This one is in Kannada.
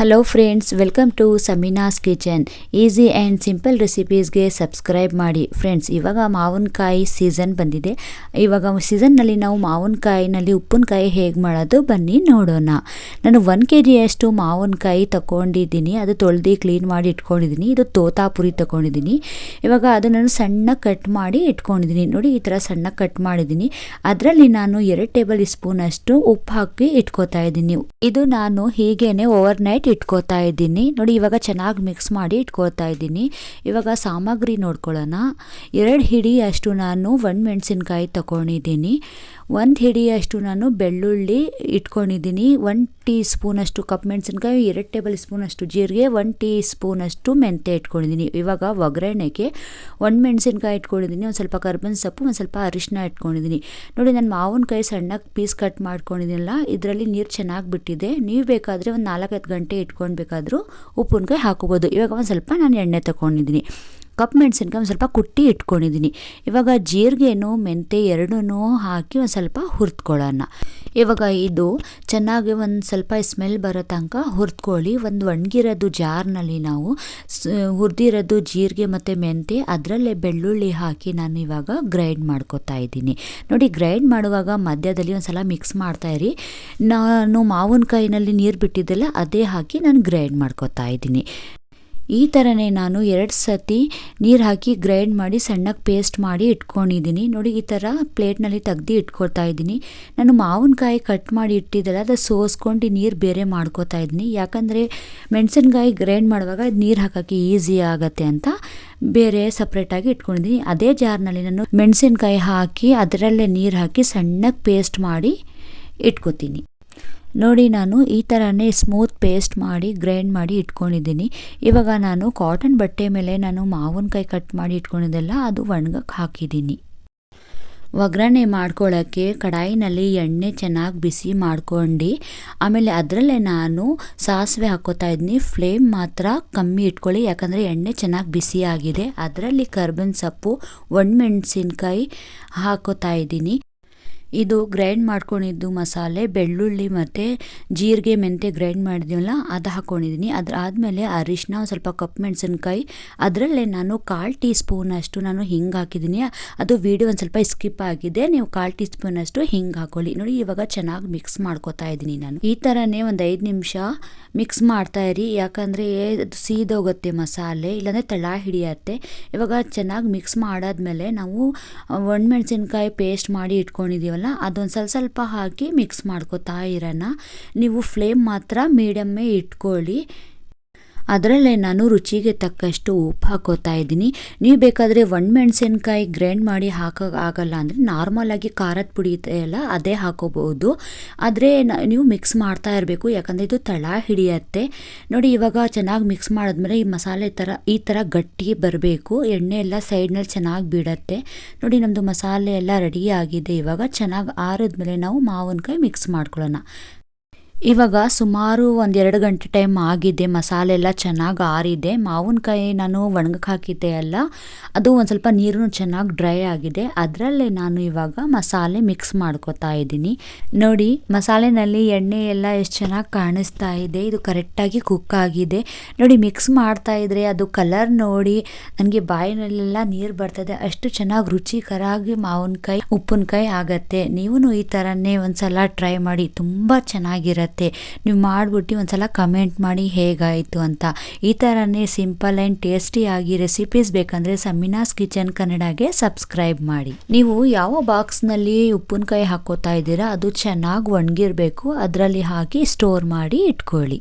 Hello friends welcome to Sameena's kitchen easy and simple ರೆಸಿಪೀಸ್ಗೆ subscribe ಮಾಡಿ. ಫ್ರೆಂಡ್ಸ್ ಇವಾಗ ಮಾವಿನಕಾಯಿ ಸೀಸನ್ ಬಂದಿದೆ. ಇವಾಗ ಸೀಸನ್ನಲ್ಲಿ ನಾವು ಮಾವಿನಕಾಯಿನಲ್ಲಿ ಉಪ್ಪಿನಕಾಯಿ ಹೇಗೆ ಮಾಡೋದು ಬನ್ನಿ ನೋಡೋಣ. ನಾನು ಒನ್ ಕೆ ಜಿಯಷ್ಟು ಮಾವಿನಕಾಯಿ ತಗೊಂಡಿದ್ದೀನಿ ಅದು ತೊಳೆದು ಕ್ಲೀನ್ ಮಾಡಿ ಇಟ್ಕೊಂಡಿದ್ದೀನಿ. ಇದು ತೋತಾಪುರಿ ತಗೊಂಡಿದ್ದೀನಿ ಇವಾಗ ಅದು ನಾನು ಸಣ್ಣ ಕಟ್ ಮಾಡಿ ಇಟ್ಕೊಂಡಿದ್ದೀನಿ. ನೋಡಿ, ಈ ಥರ ಸಣ್ಣ ಕಟ್ ಮಾಡಿದ್ದೀನಿ. ಅದರಲ್ಲಿ ನಾನು ಎರಡು ಟೇಬಲ್ ಸ್ಪೂನಷ್ಟು ಉಪ್ಪು ಹಾಕಿ ಇಟ್ಕೋತಾ ಇದ್ದೀನಿ. ಇದು ನಾನು ಹೀಗೇನೆ ಓವರ್ ನೈಟ್ ಇಟ್ಕೋತಾ ಇದ್ದೀನಿ. ನೋಡಿ, ಇವಾಗ ಚೆನ್ನಾಗಿ ಮಿಕ್ಸ್ ಮಾಡಿ ಇಟ್ಕೋತಾ ಇದ್ದೀನಿ. ಇವಾಗ ಸಾಮಗ್ರಿ ನೋಡ್ಕೊಳ್ಳೋಣ. ಎರಡು ಹಿಡಿ ಅಷ್ಟು ನಾನು ಮೆಣಸಿನ್ಕಾಯಿ ತಗೊಂಡಿದ್ದೀನಿ. ಒಂದು ಹಿಡಿಯಷ್ಟು ನಾನು ಬೆಳ್ಳುಳ್ಳಿ ಇಟ್ಕೊಂಡಿದ್ದೀನಿ. ಒನ್ ಟೀ ಸ್ಪೂನಷ್ಟು ಕಪ್ ಮೆಣಸಿನ್ಕಾಯಿ, ಎರಡು ಟೇಬಲ್ ಸ್ಪೂನಷ್ಟು ಜೀರಿಗೆ ಒನ್ ಟೀ ಸ್ಪೂನಷ್ಟು ಮೆಂತೆ ಇಟ್ಕೊಂಡಿದ್ದೀನಿ. ಇವಾಗ ಒಗ್ಗರಣೆಗೆ ಒಂದು ಮೆಣಸಿನ್ಕಾಯಿ ಇಟ್ಕೊಂಡಿದ್ದೀನಿ, ಒಂದು ಸ್ವಲ್ಪ ಕರ್ಬೇವಿನ ಸೊಪ್ಪು, ಒಂದು ಸ್ವಲ್ಪ ಅರಿಶಿನ ಇಟ್ಕೊಂಡಿದ್ದೀನಿ. ನೋಡಿ, ನಾನು ಮಾವಿನಕಾಯಿ ಸಣ್ಣಕ್ಕೆ ಪೀಸ್ ಕಟ್ ಮಾಡ್ಕೊಂಡಿದ್ದೀನಲ್ಲ, ಇದರಲ್ಲಿ ನೀರು ಚೆನ್ನಾಗಿ ಬಿಟ್ಟಿದೆ. ನೀವು ಬೇಕಾದರೆ ಒಂದು ನಾಲ್ಕೈದು ಗಂಟೆ ಇಟ್ಕೊಂಡ್ಬೇಕಾದ್ರೂ ಉಪ್ಪಿನಕಾಯಿ ಹಾಕೋಬೋದು ಇವಾಗ ಒಂದು ಸ್ವಲ್ಪ ನಾನು ಎಣ್ಣೆ ತಗೊಂಡಿದ್ದೀನಿ ಕಪ್ ಮೆಣಸಿನ್ಕಾಯಿ ಒಂದು ಸ್ವಲ್ಪ ಕುಟ್ಟಿ ಇಟ್ಕೊಂಡಿದ್ದೀನಿ ಇವಾಗ ಜೀರಿಗೆನೂ ಮೆಂತೆ ಎರಡೂ ಹಾಕಿ ಒಂದು ಸ್ವಲ್ಪ ಹುರಿದ್ಕೊಳ್ಳೋಣ. ಇವಾಗ ಇದು ಚೆನ್ನಾಗಿ ಒಂದು ಸ್ವಲ್ಪ ಸ್ಮೆಲ್ ಬರೋ ತನಕ ಹುರಿದ್ಕೊಳ್ಳಿ. ಒಂದು ಒಣಗಿರೋದು ಜಾರ್ನಲ್ಲಿ ನಾವು ಹುರಿದಿರೋದು ಜೀರಿಗೆ ಮತ್ತು ಮೆಂತೆ, ಅದರಲ್ಲೇ ಬೆಳ್ಳುಳ್ಳಿ ಹಾಕಿ ನಾನು ಇವಾಗ ಗ್ರೈಂಡ್ ಮಾಡ್ಕೋತಾ ಇದ್ದೀನಿ. ನೋಡಿ ಗ್ರೈಂಡ್ ಮಾಡುವಾಗ ಮಧ್ಯದಲ್ಲಿ ಒಂದು ಸಲ ಮಿಕ್ಸ್ ಮಾಡ್ತಾಯಿರಿ ನಾನು ಮಾವಿನಕಾಯಿನಲ್ಲಿ ನೀರು ಬಿಟ್ಟಿದ್ದೆಲ್ಲ ಅದೇ ಹಾಕಿ ನಾನು ಗ್ರೈಂಡ್ ಮಾಡ್ಕೋತಾ ಇದ್ದೀನಿ. ಈ ಥರನೇ ನಾನು ಎರಡು ಸತಿ ನೀರು ಹಾಕಿ ಗ್ರೈಂಡ್ ಮಾಡಿ ಸಣ್ಣಕ್ಕೆ ಪೇಸ್ಟ್ ಮಾಡಿ ಇಟ್ಕೊಂಡಿದ್ದೀನಿ. ನೋಡಿ, ಈ ಥರ ಪ್ಲೇಟ್ನಲ್ಲಿ ತೆಗ್ದು ಇಟ್ಕೊಳ್ತಾ ಇದ್ದೀನಿ. ನಾನು ಮಾವಿನಕಾಯಿ ಕಟ್ ಮಾಡಿ ಇಟ್ಟಿದ್ದಲ್ಲ, ಅದು ಸೋಸ್ಕೊಂಡು ನೀರು ಬೇರೆ ಮಾಡ್ಕೋತಾ ಇದ್ದೀನಿ. ಯಾಕಂದರೆ ಮೆಣಸಿನ್ಕಾಯಿ ಗ್ರೈಂಡ್ ಮಾಡುವಾಗ ನೀರು ಹಾಕೋಕ್ಕೆ ಈಸಿ ಆಗುತ್ತೆ ಅಂತ ಬೇರೆ ಸಪ್ರೇಟಾಗಿ ಇಟ್ಕೊಂಡಿದ್ದೀನಿ. ಅದೇ ಜಾರ್ನಲ್ಲಿ ನಾನು ಮೆಣಸಿನ್ಕಾಯಿ ಹಾಕಿ ಅದರಲ್ಲೇ ನೀರು ಹಾಕಿ ಸಣ್ಣಕ್ಕೆ ಪೇಸ್ಟ್ ಮಾಡಿ ಇಟ್ಕೋತೀನಿ. ನೋಡಿ ನಾನು ಈ ಥರನೇ ಸ್ಮೂತ್ ಪೇಸ್ಟ್ ಮಾಡಿ, ಗ್ರೈಂಡ್ ಮಾಡಿ ಇಟ್ಕೊಂಡಿದ್ದೀನಿ. ಇವಾಗ ನಾನು ಕಾಟನ್ ಬಟ್ಟೆ ಮೇಲೆ ನಾನು ಮಾವಿನಕಾಯಿ ಕಟ್ ಮಾಡಿ ಇಟ್ಕೊಂಡಿದ್ದೆಲ್ಲ, ಅದು ಒಣಗಕ್ಕೆ ಹಾಕಿದ್ದೀನಿ. ಒಗ್ಗರಣೆ ಮಾಡ್ಕೊಳ್ಳೋಕ್ಕೆ ಕಡಾಯಿನಲ್ಲಿ ಎಣ್ಣೆ ಚೆನ್ನಾಗಿ ಬಿಸಿ ಮಾಡ್ಕೊಂಡು, ಆಮೇಲೆ ಅದರಲ್ಲೇ ನಾನು ಸಾಸಿವೆ ಹಾಕೋತಾ ಇದ್ದೀನಿ. ಫ್ಲೇಮ್ ಮಾತ್ರ ಕಮ್ಮಿ ಇಟ್ಕೊಳ್ಳಿ, ಯಾಕಂದರೆ ಎಣ್ಣೆ ಚೆನ್ನಾಗಿ ಬಿಸಿ ಆಗಿದೆ. ಅದರಲ್ಲಿ ಕರ್ಬೇವಿನ ಸೊಪ್ಪು, ಒಣಮೆಣಸಿನ್ಕಾಯಿ ಹಾಕೋತಾ ಇದ್ದೀನಿ. ಇದು ಗ್ರೈಂಡ್ ಮಾಡ್ಕೊಂಡಿದ್ದು ಮಸಾಲೆ, ಬೆಳ್ಳುಳ್ಳಿ ಮತ್ತು ಜೀರಿಗೆ, ಮೆಂತೆ ಗ್ರೈಂಡ್ ಮಾಡಿದ್ದೀವಲ್ಲ ಅದು ಹಾಕ್ಕೊಂಡಿದ್ದೀನಿ ಅದ್ರ ಆದಮೇಲೆ ಅರಿಶಿನ ಸ್ವಲ್ಪ ಕಪ್ಪು ಮೆಣಸಿನ್ಕಾಯಿ, ಅದರಲ್ಲೇ ನಾನು ಕಾಲು ಟೀ ಸ್ಪೂನಷ್ಟು ನಾನು ಹಿಂಗೆ ಹಾಕಿದ್ದೀನಿ ಅದು ವೀಡಿಯೋ ಒಂದು ಸ್ವಲ್ಪ ಸ್ಕಿಪ್ ಆಗಿದೆ, ನೀವು ಕಾಲು ಟೀ ಸ್ಪೂನಷ್ಟು ಹಿಂಗೆ ಹಾಕೊಳ್ಳಿ. ನೋಡಿ, ಇವಾಗ ಚೆನ್ನಾಗಿ ಮಿಕ್ಸ್ ಮಾಡ್ಕೋತಾ ಇದ್ದೀನಿ ನಾನು. ಈ ಥರನೇ ಒಂದು ಐದು ನಿಮಿಷ ಮಿಕ್ಸ್ ಮಾಡ್ತಾ ಇರಿ. ಯಾಕಂದರೆ ಸೀದೋಗುತ್ತೆ ಮಸಾಲೆ, ಇಲ್ಲಾಂದರೆ ತಳ ಹಿಡಿಯತ್ತೆ. ಇವಾಗ ಚೆನ್ನಾಗಿ ಮಿಕ್ಸ್ ಮಾಡಾದ್ಮೇಲೆ ನಾವು ಒಣಮೆಣಸಿನ್ಕಾಯಿ ಪೇಸ್ಟ್ ಮಾಡಿ ಇಟ್ಕೊಂಡಿದ್ದೀವಲ್ಲ ಅದೊಂದು ಸ್ವಲ್ಪ ಸ್ವಲ್ಪ ಹಾಕಿ ಮಿಕ್ಸ್ ಮಾಡ್ಕೋತಾ ಇರೋಣ. ನೀವು ಫ್ಲೇಮ್ ಮಾತ್ರ ಮೀಡಿಯಮ್ಮೇ ಇಟ್ಕೊಳ್ಳಿ. ಅದರಲ್ಲೇ ನಾನು ರುಚಿಗೆ ತಕ್ಕಷ್ಟು ಉಪ್ಪು ಹಾಕೋತಾ ಇದ್ದೀನಿ. ನೀವು ಬೇಕಾದರೆ ಮೆಣಸಿನ್ಕಾಯಿ ಗ್ರೈಂಡ್ ಮಾಡಿ ಹಾಕೋ ಆಗಲ್ಲ ಅಂದರೆ ನಾರ್ಮಲಾಗಿ ಖಾರದ ಪುಡಿ ಎಲ್ಲ ಅದೇ ಹಾಕೋಬಹುದು. ಆದರೆ ನೀವು ಮಿಕ್ಸ್ ಮಾಡ್ತಾ ಇರಬೇಕು, ಯಾಕಂದರೆ ಇದು ತಳ ಹಿಡಿಯತ್ತೆ. ನೋಡಿ, ಇವಾಗ ಚೆನ್ನಾಗಿ ಮಿಕ್ಸ್ ಮಾಡಿದ್ಮೇಲೆ ಈ ಮಸಾಲೆ ಥರ ಈ ಥರ ಗಟ್ಟಿ ಬರಬೇಕು. ಎಣ್ಣೆ ಎಲ್ಲ ಸೈಡ್ನಲ್ಲಿ ಚೆನ್ನಾಗಿ ಬಿಡತ್ತೆ. ನೋಡಿ ನಮ್ಮದು ಮಸಾಲೆ ಎಲ್ಲ ರೆಡಿ ಆಗಿದೆ. ಇವಾಗ ಚೆನ್ನಾಗಿ ಆರಿದ್ಮೇಲೆ ನಾವು ಮಾವಿನಕಾಯಿ ಮಿಕ್ಸ್ ಮಾಡ್ಕೊಳ್ಳೋಣ. ಇವಾಗ ಸುಮಾರು ಒಂದೆರಡು ಗಂಟೆ ಟೈಮ್ ಆಗಿದೆ, ಮಸಾಲೆ ಎಲ್ಲ ಚೆನ್ನಾಗಿ ಆರಿದೆ. ಮಾವಿನಕಾಯಿ ನಾನು ಒಣಗಕ್ಕೆ ಹಾಕಿದ್ದೆ ಅಲ್ಲ, ಅದು ಒಂದು ಸ್ವಲ್ಪ ನೀರು ಚೆನ್ನಾಗಿ ಡ್ರೈ ಆಗಿದೆ. ಅದರಲ್ಲೇ ನಾನು ಇವಾಗ ಮಸಾಲೆ ಮಿಕ್ಸ್ ಮಾಡ್ಕೋತಾ ಇದ್ದೀನಿ. ನೋಡಿ, ಮಸಾಲೆನಲ್ಲಿ ಎಣ್ಣೆ ಎಲ್ಲ ಎಷ್ಟು ಚೆನ್ನಾಗಿ ಕಾಣಿಸ್ತಾ ಇದೆ. ಇದು ಕರೆಕ್ಟಾಗಿ ಕುಕ್ ಆಗಿದೆ. ನೋಡಿ ಮಿಕ್ಸ್ ಮಾಡ್ತಾ ಇದ್ರೆ ಅದು ಕಲರ್ ನೋಡಿ, ನನಗೆ ಬಾಯಿನಲ್ಲೆಲ್ಲ ನೀರು ಬರ್ತದೆ. ಅಷ್ಟು ಚೆನ್ನಾಗಿ ರುಚಿಕರಾಗಿ ಮಾವಿನಕಾಯಿ ಉಪ್ಪಿನಕಾಯಿ ಆಗತ್ತೆ. ನೀವು ಈ ಥರನೇ ಒಂದ್ಸಲ ಟ್ರೈ ಮಾಡಿ, ತುಂಬ ಚೆನ್ನಾಗಿರುತ್ತೆ. ನೀವು ಮಾಡಿಬಿಟ್ಟು ಒಂದ್ಸಲ ಕಮೆಂಟ್ ಮಾಡಿ ಹೇಗಾಯಿತು ಅಂತ. ಈ ಥರನೇ ಸಿಂಪಲ್ ಆ್ಯಂಡ್ ಟೇಸ್ಟಿಯಾಗಿ ರೆಸಿಪೀಸ್ ಬೇಕಂದರೆ ಸಮಿನಾಸ್ ಕಿಚನ್ ಕನ್ನಡಗೆ ಸಬ್ಸ್ಕ್ರೈಬ್ ಮಾಡಿ. ನೀವು ಯಾವ ಬಾಕ್ಸ್ನಲ್ಲಿ ಉಪ್ಪಿನಕಾಯಿ ಹಾಕೋತಾ ಇದ್ದೀರಾ, ಅದು ಚೆನ್ನಾಗಿ ಒಣಗಿರಬೇಕು. ಅದರಲ್ಲಿ ಹಾಕಿ ಸ್ಟೋರ್ ಮಾಡಿ ಇಟ್ಕೊಳ್ಳಿ.